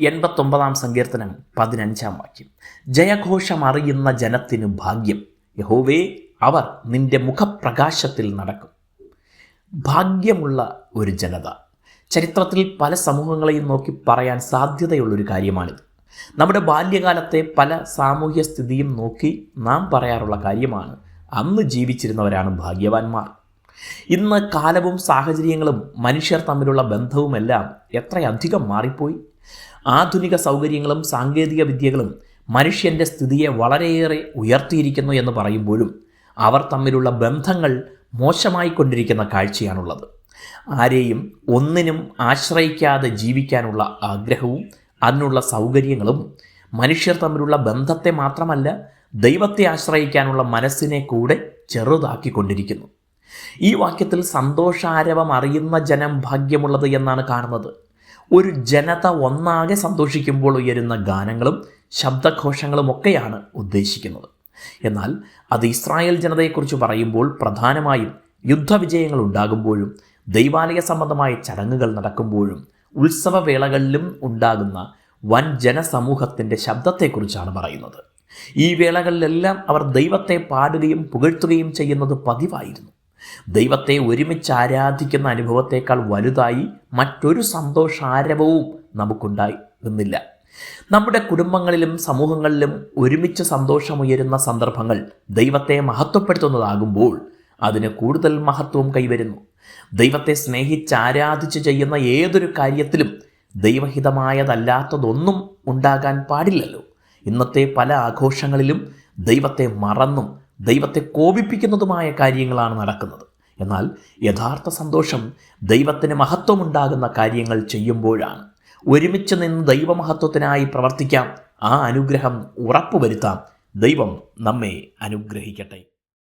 എൺപത്തൊമ്പതാം സങ്കീർത്തനം പതിനഞ്ചാം വാക്യം. ജയഘോഷം അറിയുന്ന ജനത്തിനു ഭാഗ്യം. യഹോവേ അവർ നിന്റെ മുഖപ്രകാശത്തിൽ നടക്കും. ഭാഗ്യമുള്ള ഒരു ജനത. ചരിത്രത്തിൽ പല സമൂഹങ്ങളെയും നോക്കി പറയാൻ സാധ്യതയുള്ളൊരു കാര്യമാണിത്. നമ്മുടെ ബാല്യകാലത്തെ പല സാമൂഹ്യ സ്ഥിതിയും നോക്കി നാം പറയാറുള്ള കാര്യമാണ് അന്ന് ജീവിച്ചിരുന്നവരാണ് ഭാഗ്യവാന്മാർ. ഇന്ന് കാലവും സാഹചര്യങ്ങളും മനുഷ്യർ തമ്മിലുള്ള ബന്ധവുമെല്ലാം എത്രയധികം മാറിപ്പോയി? ആധുനിക സൗകര്യങ്ങളും സാങ്കേതിക വിദ്യകളും മനുഷ്യന്റെ സ്ഥിതിയെ വളരെയേറെ ഉയർത്തിയിരിക്കുന്നു എന്ന് പറയുമ്പോഴും അവർ തമ്മിലുള്ള ബന്ധങ്ങൾ മോശമായിക്കൊണ്ടിരിക്കുന്ന കാഴ്ചയാണുള്ളത്. ആരെയും ഒന്നിനും ആശ്രയിക്കാതെ ജീവിക്കാനുള്ള ആഗ്രഹവും അതിനുള്ള സൗകര്യങ്ങളും മനുഷ്യർ തമ്മിലുള്ള ബന്ധത്തെ മാത്രമല്ല ദൈവത്തെ ആശ്രയിക്കാനുള്ള മനസ്സിനെ കൂടെ ചെറുതാക്കിക്കൊണ്ടിരിക്കുന്നു. ഈ വാക്യത്തിൽ സന്തോഷാരവം അറിയുന്ന ജനം ഭാഗ്യമുള്ളത് എന്നാണ് കാണുന്നത്. ഒരു ജനത ഒന്നാകെ സന്തോഷിക്കുമ്പോൾ ഉയരുന്ന ഗാനങ്ങളും ശബ്ദഘോഷങ്ങളും ഒക്കെയാണ് ഉദ്ദേശിക്കുന്നത്. എന്നാൽ അത് ഇസ്രായേൽ ജനതയെക്കുറിച്ച് പറയുമ്പോൾ പ്രധാനമായും യുദ്ധവിജയങ്ങൾ ഉണ്ടാകുമ്പോഴും ദൈവാലയ സംബന്ധമായ ചടങ്ങുകൾ നടക്കുമ്പോഴും ഉത്സവവേളകളിലും ഉണ്ടാകുന്ന വൻ ജനസമൂഹത്തിന്റെ ശബ്ദത്തെക്കുറിച്ചാണ് പറയുന്നത്. ഈ വേളകളിലെല്ലാം അവർ ദൈവത്തെ പാടുകയും പുകഴ്ത്തുകയും ചെയ്യുന്നത് പതിവായിരുന്നു. ദൈവത്തെ ഒരുമിച്ച് ആരാധിക്കുന്ന അനുഭവത്തേക്കാൾ വലുതായി മറ്റൊരു സന്തോഷാരവവും നമുക്കുണ്ടായിരുന്നില്ല നമ്മുടെ കുടുംബങ്ങളിലും സമൂഹങ്ങളിലും ഒരുമിച്ച് സന്തോഷമുയരുന്ന സന്ദർഭങ്ങൾ ദൈവത്തെ മഹത്വപ്പെടുത്തുന്നതാകുമ്പോൾ അതിന് കൂടുതൽ മഹത്വം കൈവരുന്നു. ദൈവത്തെ സ്നേഹിച്ച് ആരാധിച്ച് ചെയ്യുന്ന ഏതൊരു കാര്യത്തിലും ദൈവഹിതമായതല്ലാത്തതൊന്നും ഉണ്ടാകാൻ പാടില്ലല്ലോ. ഇന്നത്തെ പല ആഘോഷങ്ങളിലും ദൈവത്തെ മറന്നും ദൈവത്തെ കോപിപ്പിക്കുന്നതുമായ കാര്യങ്ങളാണ് നടക്കുന്നത്. എന്നാൽ യഥാർത്ഥ സന്തോഷം ദൈവത്തിന് മഹത്വമുണ്ടാകുന്ന കാര്യങ്ങൾ ചെയ്യുമ്പോഴാണ്. ഒരുമിച്ച് നിന്ന് ദൈവമഹത്വത്തിനായി പ്രവർത്തിക്കാം. ആ അനുഗ്രഹം ഉറപ്പുവരുത്താം. ദൈവം നമ്മെ അനുഗ്രഹിക്കട്ടെ.